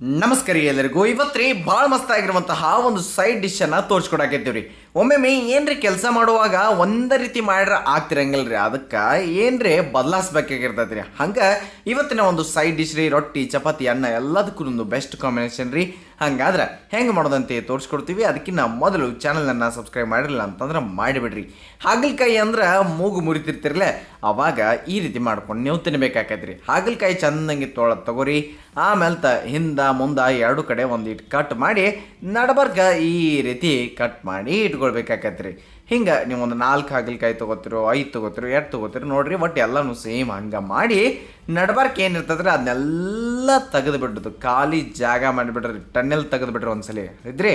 ನಮಸ್ಕಾರ ಎಲ್ಲರಿಗೂ. ಇವತ್ತು ರೀ ಭಾಳ ಮಸ್ತ್ ಆಗಿರುವಂತಹ ಒಂದು ಸೈಡ್ ಡಿಶ್ ಅನ್ನ ತೋರಿಸ್ಕೊಡಾಕೈತೀವಿ ರೀ ಒಮ್ಮೊಮ್ಮೆ ಏನ್ರಿ ಕೆಲಸ ಮಾಡುವಾಗ ಒಂದೇ ರೀತಿ ಮಾಡ್ರ ಆಗ್ತಿರಂಗಿಲ್ಲ ರೀ ಅದಕ್ಕೆ ಏನ್ರಿ ಬದಲಾಯಿಸ್ಬೇಕಾಗಿರ್ತೈತಿ ರೀ ಹಂಗೆ ಇವತ್ತಿನ ಒಂದು ಸೈಡ್ ಡಿಶ್ ರೀ, ರೊಟ್ಟಿ, ಚಪಾತಿ, ಅನ್ನ ಎಲ್ಲದಕ್ಕೂ ಒಂದು ಬೆಸ್ಟ್ ಕಾಂಬಿನೇಷನ್ ರೀ. ಹಂಗಾದ್ರೆ ಹೆಂಗೆ ಮಾಡೋದಂತೆ ತೋರಿಸ್ಕೊಡ್ತೀವಿ. ಅದಕ್ಕಿಂತ ಮೊದಲು ಚಾನಲನ್ನು ಸಬ್ಸ್ಕ್ರೈಬ್ ಮಾಡಿರಲಿಲ್ಲ ಅಂತಂದ್ರೆ ಮಾಡಿಬಿಡ್ರಿ. ಹಾಗಲಕಾಯಿ ಅಂದ್ರೆ ಮೂಗು ಮುರಿತಿರ್ತಿರಲ್ಲ ಅವಾಗ ಈ ರೀತಿ ಮಾಡ್ಕೊಂಡು ನೀವು ತಿನ್ಬೇಕಾಕೈತ್ರಿ. ಹಾಗಲಕಾಯಿ ಚಂದಂಗೆ ತೋಳ, ತಗೋರಿ. ಆಮೇಲೆ ತ ಹಿಂದ ಮುಂದ ಎರಡು ಕಡೆ ಒಂದು ಇಟ್ಟು ಕಟ್ ಮಾಡಿ, ನಡಬರ್ಗ ಈ ರೀತಿ ಕಟ್ ಮಾಡಿ ಇಟ್ಕೊಳ್ಬೇಕಾಕೈತ್ರಿ. ಹಿಂಗೆ ನೀವು ಒಂದು ನಾಲ್ಕು ಹಾಗಲಕಾಯಿ ತೊಗೋತಿರೋ, ಐದು ತೊಗೋತಿರೋ, ಎರಡು ತೊಗೋತಿರೋ ನೋಡ್ರಿ ಒಟ್ಟು ಎಲ್ಲನೂ ಸೇಮ್ ಹಂಗೆ ಮಾಡಿ ನಡ್ಬಾರ್ಕ್ ಏನಿರ್ತದ್ರಿ ಅದನ್ನೆಲ್ಲ ತೆಗೆದು ಬಿಟ್ಟದ್ದು ಖಾಲಿ ಜಾಗ ಮಾಡಿಬಿಟ್ರೆ ಟನ್ನೆಲ್ ತೆಗೆದು ಬಿಟ್ರೆ ಒಂದ್ಸಲಿ. ಇದ್ರಿ?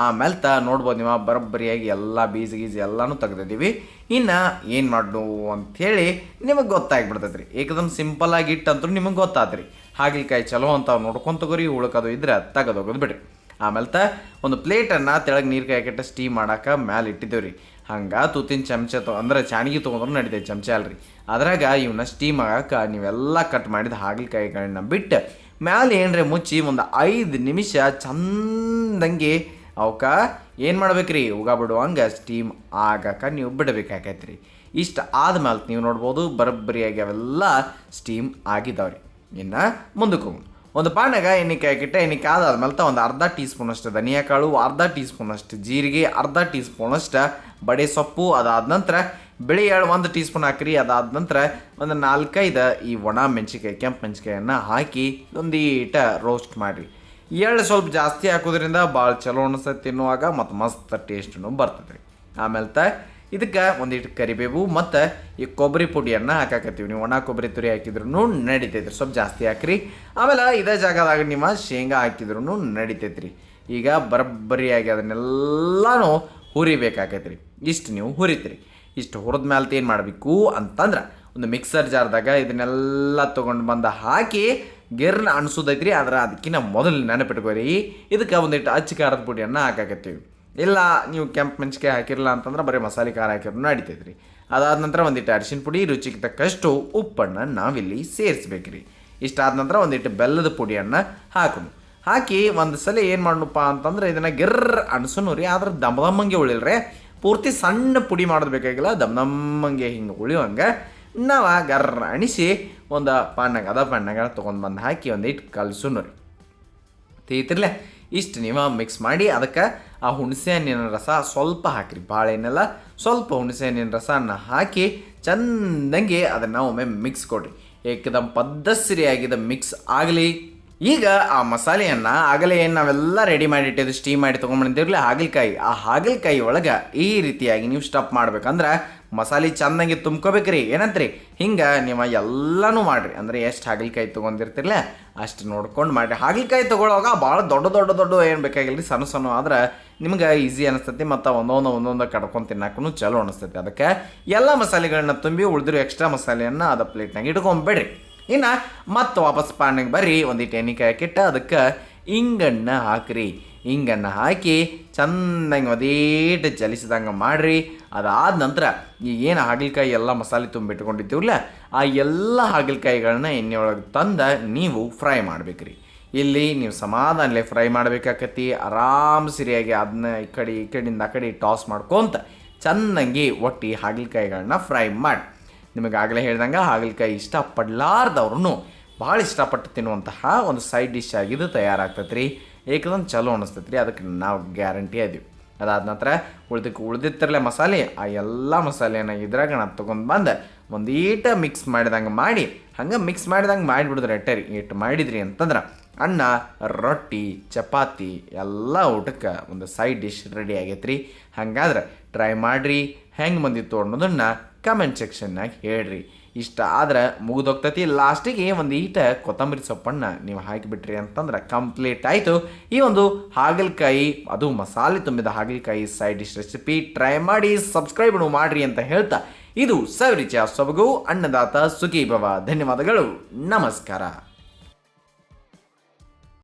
ಆಮೇಲೆ ತ ನೋಡ್ಬೋದು ನೀವು, ಬರೋಬ್ಬರಿಯಾಗಿ ಎಲ್ಲ ಬೀಜ ಗೀಜ ಎಲ್ಲನೂ ತೆಗ್ದಿದ್ದೀವಿ. ಇನ್ನು ಏನು ಮಾಡು ಅಂಥೇಳಿ ನಿಮಗೆ ಗೊತ್ತಾಗ್ಬಿಡ್ತೈತೆ ರೀ ಏಕದಮ್ ಸಿಂಪಲ್ ಆಗಿ ಇಟ್ಟಂತೂ ನಿಮಗೆ ಗೊತ್ತಾತ್ರಿ. ಹಾಗಲಕಾಯಿ ಚಲೋ ಅಂತ ನೋಡ್ಕೊಂತ ತಗೋರಿ, ಉಳ್ಕೋದು ಇದ್ರೆ ತೆಗೆದೋಗೋದು ಬಿಡ್ರಿ. ಆಮೇಲೆ ಒಂದು ಪ್ಲೇಟನ್ನು ತೆಳಗೆ ನೀರು ಕಾಯಕಟ್ಟ ಸ್ಟೀಮ್ ಮಾಡೋಕೆ ಮ್ಯಾಲೆ ಇಟ್ಟಿದ್ದೇವೆ ರೀ ಹಂಗೆ ತೂತಿನ ಚಮಚ ತೊ ಅಂದ್ರೆ ಚಾಣಿಗೆ ತೊಗೊಂಡ್ರು ನಡೀತೈತೆ ಚಮಚ ಅಲ್ರಿ. ಅದ್ರಾಗ ಇವನ್ನ ಸ್ಟೀಮ್ ಆಗಕ್ಕೆ ನೀವೆಲ್ಲ ಕಟ್ ಮಾಡಿದ ಹಾಗಲಕಾಯಿಗಳನ್ನ ಬಿಟ್ಟು ಮ್ಯಾಲೆ ಏನ್ರಿ ಮುಚ್ಚಿ ಒಂದು ಐದು ನಿಮಿಷ ಚಂದಂಗೆ ಅವಕ್ಕ ಏನು ಮಾಡ್ಬೇಕ್ರಿ? ಉಗ ಬಿಡುವಂಗೆ ಸ್ಟೀಮ್ ಆಗಕ್ಕೆ ನೀವು ಬಿಡಬೇಕಾಗೈತೆ ರೀ ಇಷ್ಟು ಆದ್ಮೇಲೆ ನೀವು ನೋಡ್ಬೋದು ಬರೋಬ್ಬರಿಯಾಗಿ ಅವೆಲ್ಲ ಸ್ಟೀಮ್ ಆಗಿದ್ದಾವ್ರಿ ಇನ್ನು ಮುಂದಕ್ಕೆ ಹೋಗೋಣ. ಒಂದು ಪಾನಾಗ ಎಣ್ಣೆ ಕಾಯಕ್ಕಿಟ್ಟ ಎಣ್ಣೆ ಕಾದಾದ್ಮೇಲೆ ಒಂದು ಅರ್ಧ ಟೀ ಸ್ಪೂನಷ್ಟು ಧನಿಯಾ ಕಾಳು, ಅರ್ಧ ಟೀ ಸ್ಪೂನಷ್ಟು ಜೀರಿಗೆ, ಅರ್ಧ ಟೀ ಸ್ಪೂನಷ್ಟು ಬಡೆ ಸೊಪ್ಪು, ಅದಾದ ನಂತರ ಬಿಳಿ ಎಳ್ಳು ಒಂದು ಟೀ ಸ್ಪೂನ್ ಹಾಕ್ರಿ, ಅದಾದ ನಂತರ ಒಂದು ನಾಲ್ಕೈದು ಈ ಒಣ ಮೆಣಸಿಕಾಯಿ ಕೆಂಪು ಮೆಣಸಿಕಾಯನ್ನು ಹಾಕಿ ಒಂದು ಈಟ ರೋಸ್ಟ್ ಮಾಡಿರಿ. ಎಳ್ಳು ಸ್ವಲ್ಪ ಜಾಸ್ತಿ ಹಾಕೋದ್ರಿಂದ ಭಾಳ ಚಲೋ ಅನಿಸ್ತೈತೆ ತಿನ್ನುವಾಗ ಮತ್ತು ಮಸ್ತ್ ಟೇಸ್ಟೂ ಬರ್ತದೆ ರೀ ಆಮೇಲೆ ತ ಇದಕ್ಕೆ ಒಂದಿಟ್ಟು ಕರಿಬೇವು ಮತ್ತು ಈ ಕೊಬ್ಬರಿ ಪುಡಿಯನ್ನು ಹಾಕಾಕತ್ತೀವಿ. ನೀವು ಒಣ ಕೊಬ್ಬರಿ ತುರಿ ಹಾಕಿದ್ರು ನಡಿತೈತ್ರಿ. ಸ್ವಲ್ಪ ಜಾಸ್ತಿ ಹಾಕ್ರಿ. ಆಮೇಲೆ ಇದೇ ಜಾಗದಾಗ ನಿಮ್ಮ ಶೇಂಗಾ ಹಾಕಿದ್ರು ನಡಿತೈತ್ರಿ. ಈಗ ಬರಬ್ಬರಿಯಾಗಿ ಅದನ್ನೆಲ್ಲನೂ ಹುರಿಬೇಕಾಕೈತ್ರಿ. ಇಷ್ಟು ನೀವು ಹುರಿತ್ರಿ. ಇಷ್ಟು ಹುರಿದ ಮೇಲೆ ಏನು ಮಾಡಬೇಕು ಅಂತಂದ್ರೆ ಒಂದು ಮಿಕ್ಸರ್ ಜಾರ್ದಾಗ ಇದನ್ನೆಲ್ಲ ತೊಗೊಂಡು ಬಂದು ಹಾಕಿ ಗಿರ್ನ ಅನ್ಸೋದೈತ್ರಿ ಆದ್ರೆ ಅದಕ್ಕಿಂತ ಮೊದಲು ನೆನಪಿಟ್ಕೋರಿ. ಇದಕ್ಕೆ ಒಂದಿಟ್ಟು ಅಚ್ಚ ಖಾರದ ಪುಡಿಯನ್ನು ಹಾಕಾಕತ್ತೀವಿ. ಇಲ್ಲ, ನೀವು ಕೆಂಪು ಮೆಣಸಿಕಾಯಿ ಹಾಕಿರಲ್ಲ ಅಂತಂದ್ರೆ ಬರೀ ಮಸಾಲೆ ಖಾರ ಹಾಕಿದ್ರು ನಡಿತೈತೆ ರೀ ಅದಾದ ನಂತರ ಒಂದಿಟ್ಟು ಅರಿಶಿನ ಪುಡಿ, ರುಚಿಗೆ ತಕ್ಕಷ್ಟು ಉಪ್ಪನ್ನು ನಾವಿಲ್ಲಿ ಸೇರಿಸ್ಬೇಕ್ರಿ. ಇಷ್ಟಾದ ನಂತರ ಒಂದಿಟ್ಟು ಬೆಲ್ಲದ ಪುಡಿಯನ್ನು ಹಾಕೋಣ. ಹಾಕಿ ಒಂದು ಸಲ ಏನು ಮಾಡೋಣಪ್ಪ ಅಂತಂದ್ರೆ ಇದನ್ನು ಗಿರ್ರ್ ಅನ್ಸೋನು ರೀ ಆದ್ರೆ ದಮ್ ದಮ್ಮಂಗೆ ಉಳಿಲ್ರಿ. ಪೂರ್ತಿ ಸಣ್ಣ ಪುಡಿ ಮಾಡೋದು ಬೇಕಾಗಿಲ್ಲ ದಮ್ ದಮ್ಮಂಗೆ ಹಿಂಗೆ ಉಳಿಯೋಂಗೆ ನಾವು ಗರ್ರ ಅಣಿಸಿ ಒಂದು ಪಾಣ್ಣಾಗ ಅದ ಪಾಣ್ಣಾಗ ತೊಗೊಂಡು ಬಂದು ಹಾಕಿ ಒಂದಿಟ್ಟು ಕಲ್ಸುನು ರೀ ತೀತಿರ್ಲೆ ಇಷ್ಟು ನೀವು ಮಿಕ್ಸ್ ಮಾಡಿ, ಅದಕ್ಕೆ ಆ ಹುಣಸೆ ಹಣ್ಣಿನ ರಸ ಸ್ವಲ್ಪ ಹಾಕಿರಿ. ಭಾಳ ಏನೆಲ್ಲ ಸ್ವಲ್ಪ ಹುಣಸೆ ಹಣ್ಣಿನ ರಸನ ಹಾಕಿ ಚಂದಂಗೆ ಅದನ್ನು ಒಮ್ಮೆ ಮಿಕ್ಸ್ ಕೊಡಿರಿ. ಏಕದಮ್ ಪದ್ಧಸರಿಯಾಗಿದ ಮಿಕ್ಸ್ ಆಗಲಿ. ಈಗ ಆ ಮಸಾಲೆಯನ್ನು ಆಗಲೇ ಏನು ನಾವೆಲ್ಲ ರೆಡಿ ಮಾಡಿಟ್ಟಿದ್ದು ಸ್ಟೀಮ್ ಮಾಡಿ ತೊಗೊಂಡ್ಬಂದಿರಲಿ ಹಾಗಲಕಾಯಿ, ಆ ಹಾಗಲಕಾಯಿ ಒಳಗೆ ಈ ರೀತಿಯಾಗಿ ನೀವು ಸ್ಟಪ್ ಮಾಡ್ಬೇಕಂದ್ರೆ ಮಸಾಲೆ ಚೆನ್ನಾಗಿ ತುಂಬ್ಕೋಬೇಕ್ರಿ. ಏನಂತ್ರಿ? ಹಿಂಗೆ ನೀವು ಎಲ್ಲನೂ ಮಾಡಿರಿ. ಅಂದರೆ ಎಷ್ಟು ಹಾಗಲಕಾಯಿ ತೊಗೊಂಡಿರ್ತಿರಲ್ಲ ಅಷ್ಟು ನೋಡ್ಕೊಂಡು ಮಾಡಿರಿ. ಹಾಗಲಕಾಯಿ ತೊಗೊಳೋವಾಗ ಭಾಳ ದೊಡ್ಡ ದೊಡ್ಡ ದೊಡ್ಡ ಏನು ಬೇಕಾಗಿಲ್ಲ ಸಣ್ಣ ಸಣ್ಣ ಆದ್ರೆ ನಿಮ್ಗೆ ಈಸಿ ಅನಿಸ್ತೈತಿ ಮತ್ತು ಒಂದೊಂದು ಒಂದೊಂದು ಕಡ್ಕೊಂಡು ತಿನ್ನಕ್ಕೂ ಚಲೋ ಅನಿಸ್ತೈತಿ. ಅದಕ್ಕೆ ಎಲ್ಲ ಮಸಾಲೆಗಳನ್ನ ತುಂಬಿ ಉಳಿದಿರೋ ಎಕ್ಸ್ಟ್ರಾ ಮಸಾಲೆಯನ್ನು ಅದ ಪ್ಲೇಟ್ನಾಗ ಇಟ್ಕೊಂಬೇಡ್ರಿ. ಇನ್ನು ಮತ್ತೆ ವಾಪಸ್ ಪಾನಿಗೆ ಬರ್ರಿ ಒಂದಿಟ್ಟು ಎಣ್ಣೆಕಾಯಿ ಹಾಕಿಟ್ಟು, ಅದಕ್ಕೆ ಇಂಗಣ್ಣ ಹಾಕ್ರಿ. ಇಂಗಣ್ಣ ಹಾಕಿ ಚಂದಂಗೆ ಒದೇಟು ಚಲಿಸಿದಂಗೆ ಮಾಡಿರಿ. ಅದಾದ ನಂತರ ಈ ಏನು ಹಾಗಲಕಾಯಿ ಎಲ್ಲ ಮಸಾಲೆ ತುಂಬಿಟ್ಕೊಂಡಿದ್ದೀವಲ್ಲ ಆ ಎಲ್ಲ ಹಾಗಲಕಾಯಿಗಳನ್ನ ಎಣ್ಣೆ ಒಳಗೆ ತಂದ ನೀವು ಫ್ರೈ ಮಾಡ್ಬೇಕ್ರಿ. ಇಲ್ಲಿ ನೀವು ಸಮಾಧಾನಲೆ ಫ್ರೈ ಮಾಡಬೇಕಾಕತಿ ಆರಾಮ್ ಸರಿಯಾಗಿ ಅದನ್ನ ಈ ಕಡೆ, ಈ ಕಡೆಯಿಂದ ಆ ಕಡೆ ಟಾಸ್ ಮಾಡ್ಕೊತ ಚೆನ್ನಾಗಿ ಒಟ್ಟಿ ಹಾಗಲಕಾಯಿಗಳನ್ನ ಫ್ರೈ ಮಾಡಿ. ನಿಮಗೆ ಆಗಲೇ ಹೇಳ್ದಂಗೆ ಹಾಗಲಕಾಯಿ ಇಷ್ಟಪಡ್ಲಾರ್ದವ್ರು ಭಾಳ ಇಷ್ಟಪಟ್ಟು ತಿನ್ನುವಂತಹ ಒಂದು ಸೈಡ್ ಡಿಶ್ ಆಗಿದ್ದು ತಯಾರಾಗ್ತೈತೆ ರೀ ಏಕದಮ್ ಚಲೋ ಅನಿಸ್ತೈತೆ ರೀ ಅದಕ್ಕೆ ನಾವು ಗ್ಯಾರಂಟಿ ಅದೀವಿ ಅದಾದ ನಂತರ ಉಳ್ದಕ್ಕೆ ಉಳ್ದಿತ್ತಿರಲೆ ಮಸಾಲೆ, ಆ ಎಲ್ಲ ಮಸಾಲೆನ ಇದ್ರಾಗ ನಾವು ತೊಗೊಂಡು ಬಂದು ಈಟ ಮಿಕ್ಸ್ ಮಾಡಿದಂಗೆ ಮಾಡಿ, ಹಂಗೆ ಮಿಕ್ಸ್ ಮಾಡಿದಂಗೆ ಮಾಡಿಬಿಡಿದ್ರೆ ಎಟ್ಟೆ ರೀ? ಇಟ್ಟು ಮಾಡಿದ್ರಿ ಅಂತಂದ್ರೆ ಅನ್ನ, ರೊಟ್ಟಿ, ಚಪಾತಿ ಎಲ್ಲ ಊಟಕ್ಕೆ ಒಂದು ಸೈಡ್ ಡಿಶ್ ರೆಡಿ ಆಗೈತೆ ಹಂಗಾದ್ರೆ ಟ್ರೈ ಮಾಡಿರಿ, ಹೆಂಗೆ ಬಂದಿತ್ತು ಅನ್ನೋದನ್ನು ಕಮೆಂಟ್ ಸೆಕ್ಷನ್ನಾಗ ಹೇಳ್ರಿ. ಇಷ್ಟ ಆದ್ರೆ ಮುಗಿದೋಗ್ತೈತಿ. ಲಾಸ್ಟಿಗೆ ಒಂದು ಈಟ ಕೊತ್ತಂಬರಿ ಸೊಪ್ಪನ್ನು ನೀವು ಹಾಕಿಬಿಟ್ರಿ ಅಂತಂದ್ರೆ ಕಂಪ್ಲೀಟ್ ಆಯಿತು. ಈ ಒಂದು ಹಾಗಲಕಾಯಿ, ಅದು ಮಸಾಲೆ ತುಂಬಿದ ಹಾಗಲಕಾಯಿ ಸೈಡ್ ಡಿಶ್ ರೆಸಿಪಿ ಟ್ರೈ ಮಾಡಿ ಸಬ್ಸ್ಕ್ರೈಬ್ ಮಾಡಿರಿ ಅಂತ ಹೇಳ್ತಾ. ಇದು ಸವಿರುಚಿಯ ಸೊಬಗು, ಅನ್ನದಾತ ಸುಖೀಭವ. ಧನ್ಯವಾದಗಳು. ನಮಸ್ಕಾರ.